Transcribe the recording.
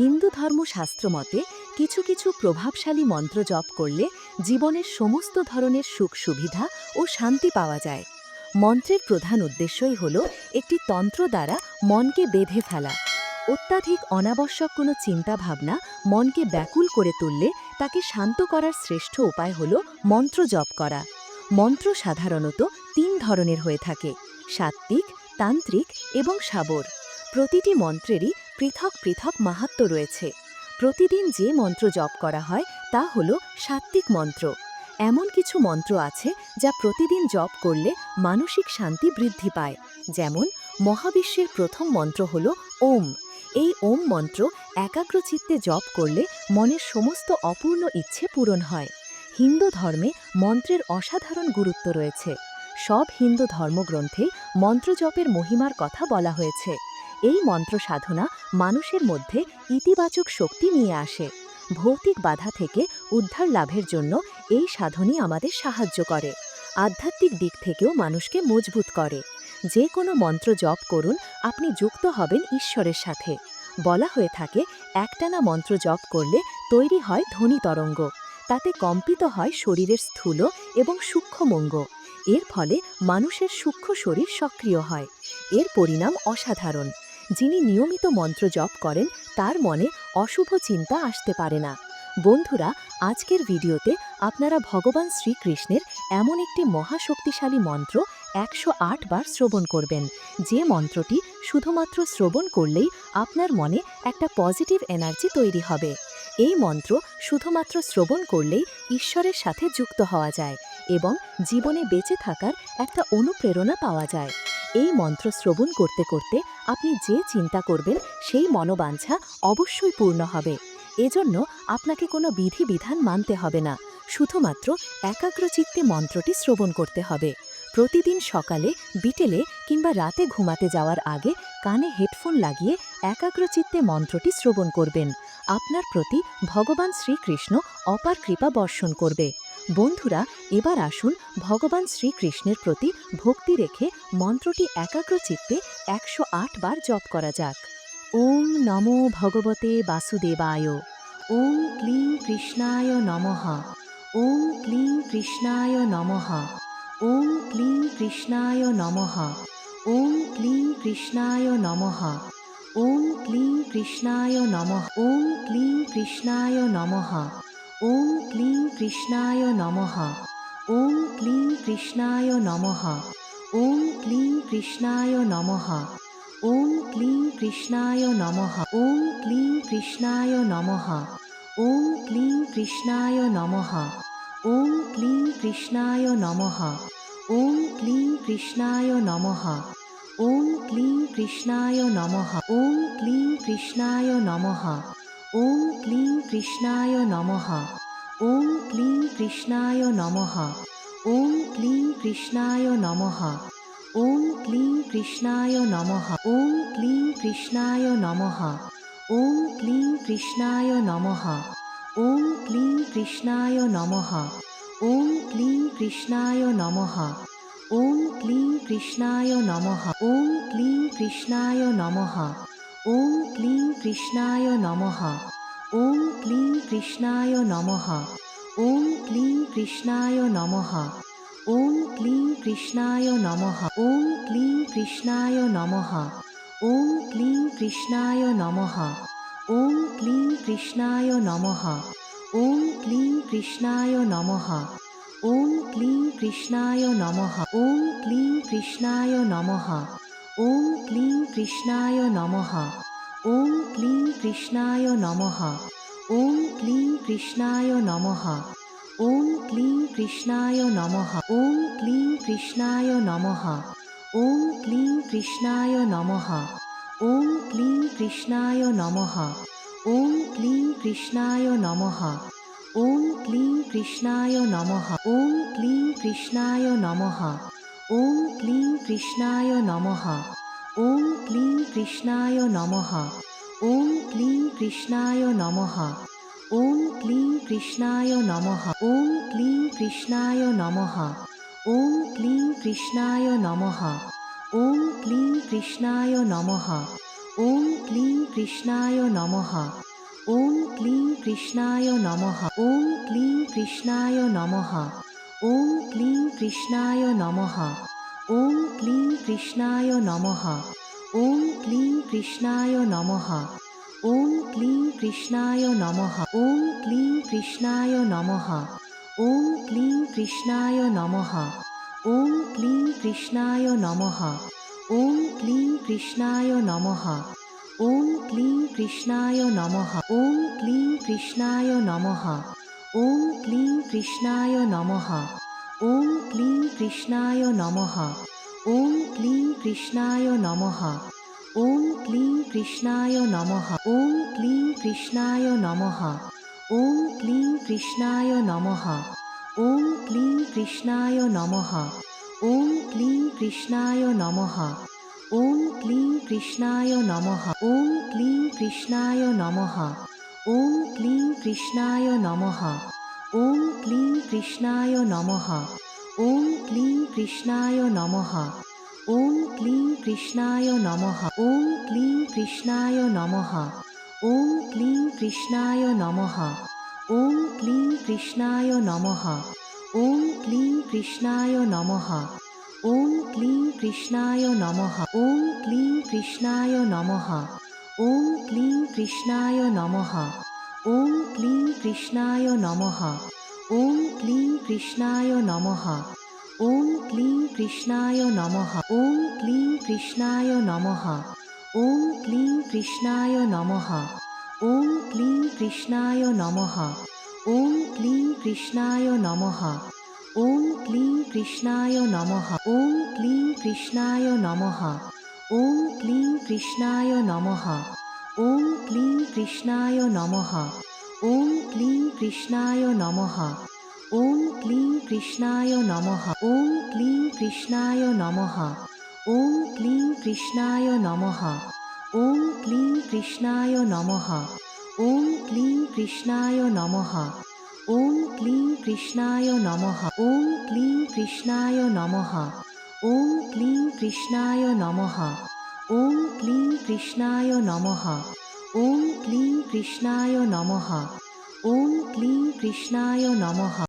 হিন্দু ধর্মশাস্ত্র মতে কিছু কিছু প্রভাবশালী মন্ত্র জপ করলে জীবনের সমস্ত ধরনের সুখ সুবিধা ও শান্তি পাওয়া যায়। মন্ত্রের প্রধান উদ্দেশ্যই হল একটি তন্ত্র দ্বারা মনকে বেঁধে ফেলা। অত্যাধিক অনাবশ্যক কোনো চিন্তাভাবনা মনকে ব্যাকুল করে তুললে তাকে শান্ত করার শ্রেষ্ঠ উপায় হল মন্ত্র জপ করা। মন্ত্র সাধারণত তিন ধরনের হয়ে থাকে, সাত্ত্বিক, তান্ত্রিক এবং সাবর। প্রতিটি মন্ত্রেরই পৃথক পৃথক মাহাত্ম্য রয়েছে। প্রতিদিন যে মন্ত্র জপ করা হয়, তা হল সাত্ত্বিক মন্ত্র। এমন কিছু মন্ত্র আছে যা প্রতিদিন জপ করলে মানসিক শান্তি বৃদ্ধি পায়। যেমন, মহাবিশ্বের প্রথম মন্ত্র হল ওম। এই ওম মন্ত্র একাগ্রচিত্তে জপ করলে মনের সমস্ত অপূর্ণ ইচ্ছে পূরণ হয়। হিন্দু ধর্মে মন্ত্রের অসাধারণ গুরুত্ব রয়েছে। সব হিন্দু ধর্মগ্রন্থে মন্ত্রজপের মহিমার কথা বলা হয়েছে। এই মন্ত্র সাধনা মানুষের মধ্যে ইতিবাচক শক্তি নিয়ে আসে। ভৌতিক বাধা থেকে উদ্ধার লাভের জন্য এই সাধনই আমাদের সাহায্য করে। আধ্যাত্মিক দিক থেকেও মানুষকে মজবুত করে। যে কোনো মন্ত্র জপ করুন, আপনি যুক্ত হবেন ঈশ্বরের সাথে। বলা হয়ে থাকে, একটানা মন্ত্র জপ করলে তৈরি হয় ধ্বনি তরঙ্গ। তাতে কম্পিত হয় শরীরের স্থূল এবং সূক্ষ্মমঙ্গ এর ফলে মানুষের সূক্ষ্ম শরীর সক্রিয় হয়। এর পরিণাম অসাধারণ। যিনি নিয়মিত মন্ত্র জপ করেন, তার মনে অশুভ চিন্তা আসতে পারে না। বন্ধুরা, আজকের ভিডিওতে আপনারা ভগবান শ্রীকৃষ্ণের এমন একটি মহাশক্তিশালী মন্ত্র একশো আট বার শ্রবণ করবেন। যে মন্ত্রটি শুধুমাত্র শ্রবণ করলেই আপনার মনে একটা পজিটিভ এনার্জি তৈরি হবে। এই মন্ত্র শুধুমাত্র শ্রবণ করলেই ঈশ্বরের সাথে যুক্ত হওয়া যায় এবং জীবনে বেঁচে থাকার একটা অনুপ্রেরণা পাওয়া যায়। এই মন্ত্র শ্রবণ করতে করতে আপনি যে চিন্তা করবেন সেই মনোবাঞ্ছা অবশ্যই পূর্ণ হবে। এজন্য আপনাকে কোনো বিধিবিধান মানতে হবে না। শুধুমাত্র একাগ্রচিত্তে মন্ত্রটি শ্রবণ করতে হবে। প্রতিদিন সকালে বিটেলে কিংবা রাতে ঘুমাতে যাওয়ার আগে কানে হেডফোন লাগিয়ে একাগ্রচিত্তে মন্ত্রটি শ্রবণ করবেন। আপনার প্রতি ভগবান শ্রীকৃষ্ণ অপার কৃপা বর্ষণ করবে। বন্ধুরা, এবার আসুন ভগবান শ্রীকৃষ্ণের প্রতি ভক্তি রেখে মন্ত্রটি একাগ্রচিত্তে একশো বার জপ করা যাক। ওম নমো ভগবতে বাসুদেবায়। ওম ক্লিং কৃষ্ণায় নমঃ। ওম ক্লিং কৃষ্ণায় নমঃ। ওম ক্লিং কৃষ্ণায় নমঃ। ওম ক্লিং কৃষ্ণায় নমঃ। ওম ক্লিং কৃষ্ণায় নমঃ ওম ক্লিং কৃষ্ণায় নমঃ ওম ক্লিং কৃষ্ণায় নমঃ ওম ক্লিং কৃষ্ণায় নমঃ ওম ক্লিং কৃষ্ণায় নমঃ ওম ক্লিং কৃষ্ণায় নমঃ ওম ক্লিং কৃষ্ণায় নমঃ ওম ক্লিং কৃষ্ণায় নমঃ ওম ক্লিং কৃষ্ণায় নমঃ ওম ক্লিং কৃষ্ণায় নমঃ ওম ক্লিং কৃষ্ণায় নমঃ ওম ক্লিং কৃষ্ণায় নমঃ ওম ক্লিং কৃষ্ণায় নমঃ ওম ক্লিং কৃষ্ণায় নমঃ ওম ক্লিং কৃষ্ণায় নমঃ ওম ক্লিং কৃষ্ণায় নমঃ ওম ক্লিং কৃষ্ণায় নমঃ ওম ক্লিং কৃষ্ণায় নমঃ ওম ক্লিং কৃষ্ণায় নমঃ ওম ক্লিং কৃষ্ণায় নমঃ ওম ক্লিং কৃষ্ণায় নমঃ ওম ক্লিং কৃষ্ণায় নমঃ ওম ক্লিং কৃষ্ণায় নমঃ ওম ক্লিং কৃষ্ণায় নমঃ ওম ক্লিং কৃষ্ণায় নমঃ ওম ক্লিং কৃষ্ণায় নমঃ ওম ক্লিং কৃষ্ণায় নমঃ ওম ক্লিং কৃষ্ণায় নমঃ ওম ক্লিং কৃষ্ণায় নমঃ ওম ক্লিং কৃষ্ণায় নমঃ ওম ক্লিং কৃষ্ণায় নমঃ ওম ক্লিং কৃষ্ণায় নমঃ ওম ক্লিং কৃষ্ণায় নমঃ ওম ক্লিং কৃষ্ণায় নমঃ ওম ক্লিং কৃষ্ণায় নমঃ ওম ক্লিং কৃষ্ণায় নমঃ ওম ক্লিং কৃষ্ণায় নমঃ ওম ক্লিং কৃষ্ণায় নমঃ ওম ক্লিং কৃষ্ণায় নমঃ ওম ক্লিং কৃষ্ণায় নমঃ ওম ক্লিং কৃষ্ণায় নমঃ ওম ক্লিং কৃষ্ণায় নমঃ ওম ক্লিং কৃষ্ণায় নমঃ ওম ক্লিং কৃষ্ণায় নমঃ ওম ক্লিং কৃষ্ণায় নমঃ ওম ক্লিং কৃষ্ণায় নমঃ ওম ক্লিং কৃষ্ণায় নমঃ ওম ক্লিং কৃষ্ণায় নমঃ ওম ক্লিং কৃষ্ণায় নমঃ ওম ক্লিং কৃষ্ণায় নমঃ ওম ক্লিং কৃষ্ণায় নমঃ ওম ক্লিং কৃষ্ণায় নমঃ ওম ক্লিং কৃষ্ণায় নমঃ ওম ক্লিং কৃষ্ণায় নমঃ ওম ক্লিং কৃষ্ণায় নমঃ ওম ক্লিং কৃষ্ণায় নমঃ ওম ক্লিং কৃষ্ণায় নমঃ ওম ক্লিং কৃষ্ণায় নমঃ ওম ক্লিং কৃষ্ণায় নমঃ ওম ক্লিং কৃষ্ণায় নমঃ ওম ক্লিং কৃষ্ণায় নমঃ ওম ক্লিং কৃষ্ণায় নমঃ ওম ক্লিং কৃষ্ণায় নমঃ ওম ক্লিং কৃষ্ণায় নমঃ ওম ক্লিং কৃষ্ণায় নমঃ ওম ক্লিং কৃষ্ণায় নমঃ ওম ক্লিং কৃষ্ণায় নমঃ ওম ক্লিং কৃষ্ণায় নমঃ ওম ক্লিং কৃষ্ণায় নমঃ ওম ক্লিং কৃষ্ণায় নমঃ ওম ক্লিং কৃষ্ণায় নমঃ ওম ক্লিং কৃষ্ণায় নমঃ ওম ক্লিং কৃষ্ণায় নমঃ ওম ক্লিং কৃষ্ণায় নমঃ ওম ক্লিং কৃষ্ণায় নমঃ ওম ক্লিং কৃষ্ণায় নমঃ ওম ক্লিং কৃষ্ণায় নমঃ ওম ক্লিং কৃষ্ণায় নমঃ ওম ক্লিং কৃষ্ণায় নমঃ ওম ক্লিং কৃষ্ণায় নমঃ ওম ক্লিং কৃষ্ণায় নমঃ ওম ক্লিং কৃষ্ণায় নমঃ ওম ক্লিং কৃষ্ণায় নমঃ ওম ক্লিং কৃষ্ণায় নমঃ ওম ক্লিং কৃষ্ণায় নমঃ ওম ক্লিং কৃষ্ণায় নমঃ ওম ক্লিং কৃষ্ণায় নমঃ ওম ক্লিং কৃষ্ণায় নমঃ ওম ক্লিং কৃষ্ণায় নমঃ ওম ক্লিং কৃষ্ণায় নমঃ ওম ক্লিং কৃষ্ণায় নমঃ ওম ক্লিং কৃষ্ণায় নমঃ ওম ক্লিং কৃষ্ণায় নমঃ ওম ক্লিং কৃষ্ণায় নমঃ ওম ক্লিং কৃষ্ণায় নমঃ ওম ক্লিং কৃষ্ণায় নমঃ ওম ক্লিং কৃষ্ণায় নমঃ ওম ক্লিং কৃষ্ণায় নমঃ ওম ক্লিং কৃষ্ণায় নমঃ ওম ক্লিং কৃষ্ণায় নমঃ ॐ क्लीं कृष्णाय नमः। ॐ क्लीं कृष्णाय नमः। ॐ क्लीं कृष्णाय नमः। ॐ क्लीं कृष्णाय नमः। ॐ क्लीं कृष्णाय नमः। ॐ क्लीं कृष्णाय नमः।